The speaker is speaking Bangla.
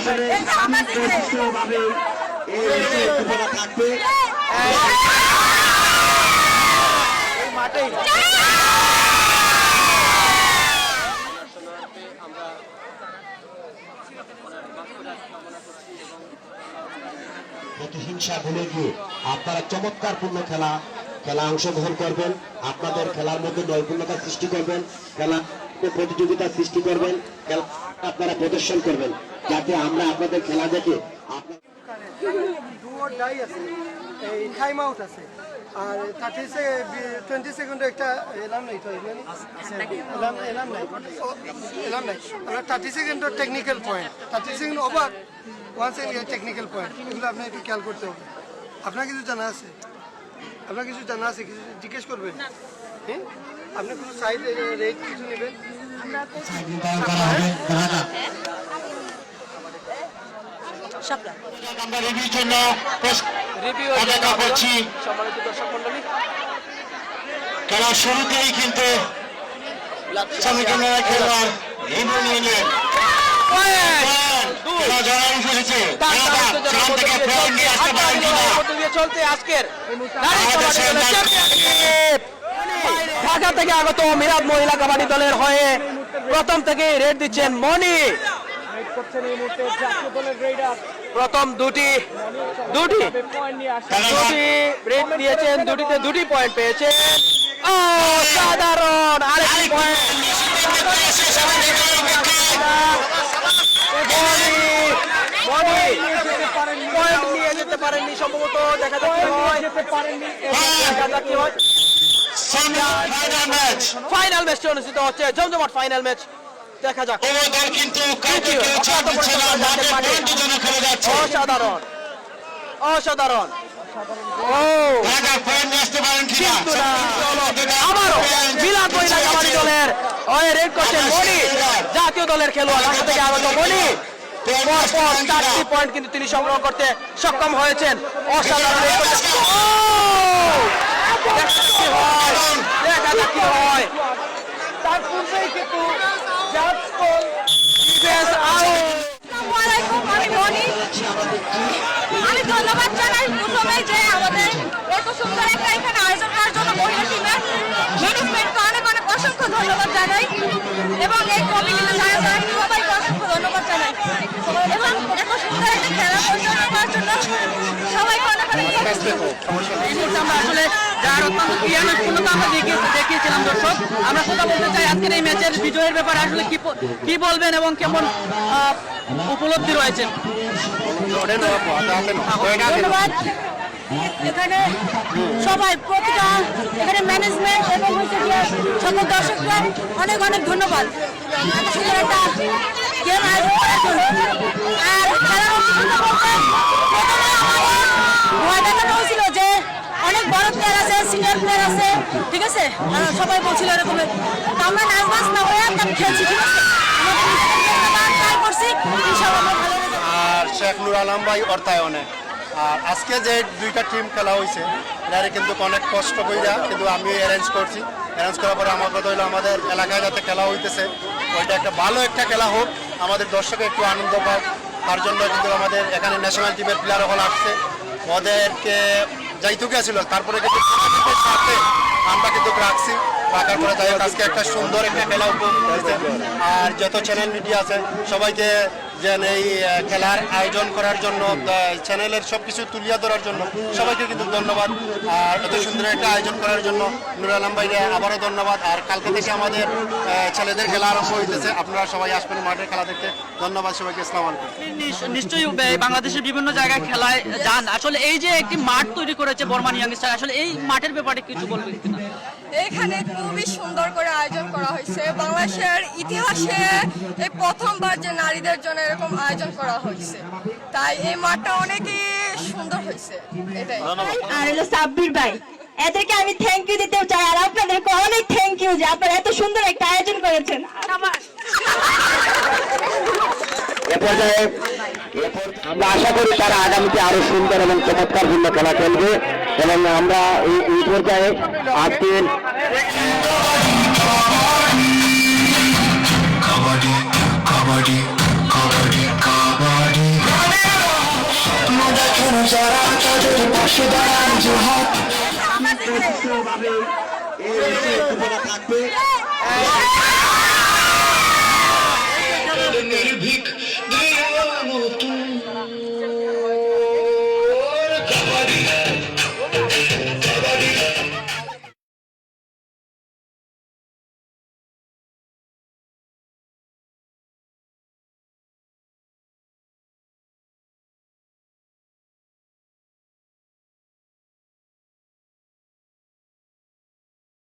আসলে সুষ্ঠুভাবে এই উদ্দীপনা থাকবে প্রতিহিংসা ভুলে গিয়ে আপনারা চমৎকারপূর্ণ খেলা খেলা অংশগ্রহণ করবেন আপনাদের খেলার মধ্যে নৈপুণ্যতা সৃষ্টি করবেন খেলা প্রতিযোগিতা সৃষ্টি করবেন খেলা আপনারা প্রদর্শন করবেন, যাতে আমরা আপনাদের খেলা দেখে এই টাইম আউট আছে। আর থার্টি টোয়েন্টি সেকেন্ডে একটা এলাম নাই তো এলাম এলাম নাই এলাম নাই আমরা থার্টি সেকেন্ডের technical point thirty second over one second technical point এগুলো আপনার একটু খেয়াল করতে হবে। আপনার কিছু জানা আছে? আপনার কিছু জানা আছে? কিছু জিজ্ঞেস করবেন? হ্যাঁ আপনি কোনো সাইড রেট কিছু নেবেন? মন্ডলী খেলার শুরুতেই কিন্তু খেলোয়াড় রিভিউ চলতে আজকের ঢাকা থেকে আগত মিরাদ মহিলা কাবাডি দলের হয়ে প্রথম থেকে রেড দিচ্ছেন মনি প্রথম দুটি দুটি। দুটি রেড দিয়েছেন দুটিতে দুটি পয়েন্ট পেয়েছেন। ও সাধারণ আরেকটি পয়েন্ট মনি মনি পয়েন্ট নিয়ে যেতে পারেননি সম্ভবত দেখা হয়। হয়। ফাইনাল ম্যাচটি অনুষ্ঠিত হচ্ছে জমজমাট ফাইনাল ম্যাচ দেখা যাক। দল কিন্তু যাচ্ছে অসাধারণ। অসাধারণ। জাতীয় দলের খেলোয়াড়। থেকে আগত মনি চারটি পয়েন্ট কিন্তু তিনি সংগ্রহ করতে সক্ষম হয়েছেন। অসাধারণ! দেখা যাক কি হয়। তার পূর্বেই কিন্তু। আমি ধন্যবাদ জানাই প্রথমে যে আমাদের এত সুন্দর একটা এখানে জন্য সবাইকে অনেক অনেক এই মুহূর্তে আমরা আসলে যার অত্যন্ত ক্রিয়ানৈপুণ্যতা আমরা দেখিয়েছিলাম দর্শক। আমরা কথা বলতে চাই আজকের এই ম্যাচের বিজয়ের ব্যাপারে। আসলে কি কি বলবেন এবং কেমন উপলব্ধি রয়েছে? ধন্যবাদ। এখানে সবাই, প্রতিটা এখানে ম্যানেজমেন্ট এবং সকল দর্শকরা অনেক অনেক ধন্যবাদ। এত যে অনেক বড় প্লেয়ার আছে সিনিয়র প্লেয়ার আছে, ঠিক আছে? সবাই বলছিল এরকম তো আমরা নাচ বাস না হয়ে আমরা খেলছি, ঠিক আছে? আর শেখ নুর আলম ভাই অর্থায়নে। আর আজকে যে দুইটা টিম খেলা হয়েছে এরা কিন্তু অনেক কষ্ট কইরা কিন্তু আমি অ্যারেঞ্জ করছি। অ্যারেঞ্জ করার পরে আমার কথা হলো আমাদের এলাকায় যাতে খেলা হইতেছে, ওইটা একটা ভালো একটা খেলা হোক, আমাদের দর্শকে একটু আনন্দ পাক। তার জন্য কিন্তু আমাদের এখানে ন্যাশনাল টিমের প্লেয়ার হল আসছে। ওদেরকে যাইতে গেছিল তারপরে কিন্তু আমরা কিন্তু রাখছি। রাখার পরে হোক, আজকে একটা সুন্দর একটা খেলা উপভোগ আর যত চ্যানেল মিডিয়া আছে, সবাইকে যেন এই খেলার আয়োজন করার জন্য চ্যানেলের সব কিছু তুলিয়া ধরার জন্য সবাইকে কিন্তু ধন্যবাদ। আর এত সুন্দর একটা আয়োজন করার জন্য নুর আলম ভাইরে আবারও ধন্যবাদ। আর কালকে থেকে আমাদের আহ, ছেলেদের খেলা আরম্ভ হইতেছে। আপনারা সবাই আসবেন মাঠের খেলা দেখতে। ধন্যবাদ সবাইকে। ইসলাম নিশ্চয়ই বাংলাদেশের বিভিন্ন জায়গায় খেলায় যান। আসলে এই যে একটি মাঠ তৈরি করেছে বর্মান ইয়াংস্টার আসলে এই মাঠের ব্যাপারে কিছু বলবেন কিনা? এখানে খুবই সুন্দর করে বাংলাদেশের ইতিহাসে এই প্রথমবার যে নারীদের জন্য এরকম আয়োজন করা হয়েছে। তাই এই মাঠটা অনেকই সুন্দর হয়েছে। এটাই। আর হলো সাব্বির ভাই এদেরকে আমি থ্যাংক ইউ দিতে চাই আর আপনাদেরকে অনেক থ্যাংক ইউ যে আপনারা এত সুন্দর একটা আয়োজন করেছেন। আমার এ পর্যায়ে আমরা আশা করি তারা আগামীতে আরও সুন্দর এবং চমৎকার ভিন্ন খেলা খেলবে এবং আমরা এই এই পর্যায়ে আজকের যারা তাদের পাশে দাঁড়ান জোহাত হাত ভাবে নির্ভীক